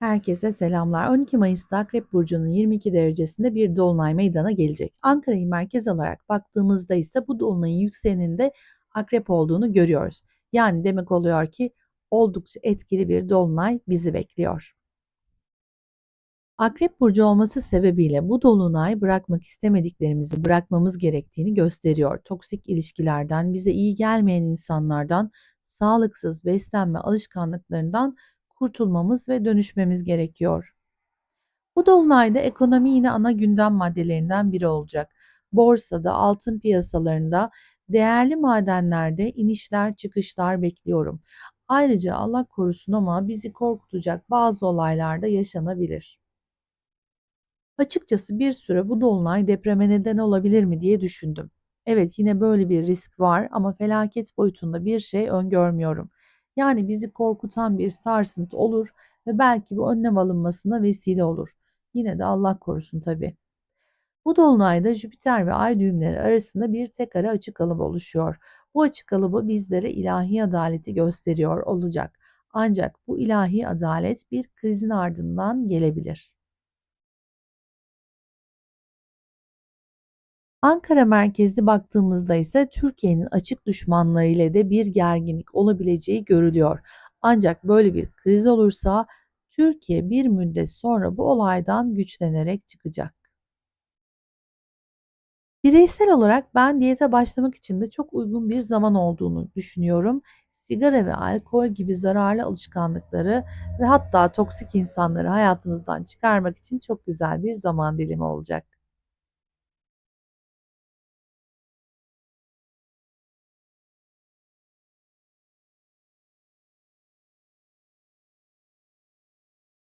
Herkese selamlar. 12 Mayıs'ta Akrep Burcu'nun 22 derecesinde bir dolunay meydana gelecek. Ankara'yı merkez alarak baktığımızda ise bu dolunayın yükseleninde Akrep olduğunu görüyoruz. Yani demek oluyor ki oldukça etkili bir dolunay bizi bekliyor. Akrep burcu olması sebebiyle bu dolunay bırakmak istemediklerimizi bırakmamız gerektiğini gösteriyor. Toksik ilişkilerden, bize iyi gelmeyen insanlardan, sağlıksız beslenme alışkanlıklarından kurtulmamız ve dönüşmemiz gerekiyor. Bu dolunayda ekonomi yine ana gündem maddelerinden biri olacak. Borsada, altın piyasalarında, değerli madenlerde inişler çıkışlar bekliyorum. Ayrıca Allah korusun ama bizi korkutacak bazı olaylar da yaşanabilir. Açıkçası bir süre bu dolunay depreme neden olabilir mi diye düşündüm. Evet yine böyle bir risk var ama felaket boyutunda bir şey öngörmüyorum. Yani bizi korkutan bir sarsıntı olur ve belki bu önlem alınmasına vesile olur. Yine de Allah korusun tabii. Bu dolunayda Jüpiter ve Ay düğümleri arasında bir tek ara açık alıp oluşuyor. Bu açık alıbı bizlere ilahi adaleti gösteriyor olacak. Ancak bu ilahi adalet bir krizin ardından gelebilir. Ankara merkezli baktığımızda ise Türkiye'nin açık düşmanlarıyla da bir gerginlik olabileceği görülüyor. Ancak böyle bir kriz olursa Türkiye bir müddet sonra bu olaydan güçlenerek çıkacak. Bireysel olarak ben diyete başlamak için de çok uygun bir zaman olduğunu düşünüyorum. Sigara ve alkol gibi zararlı alışkanlıkları ve hatta toksik insanları hayatımızdan çıkarmak için çok güzel bir zaman dilimi olacak.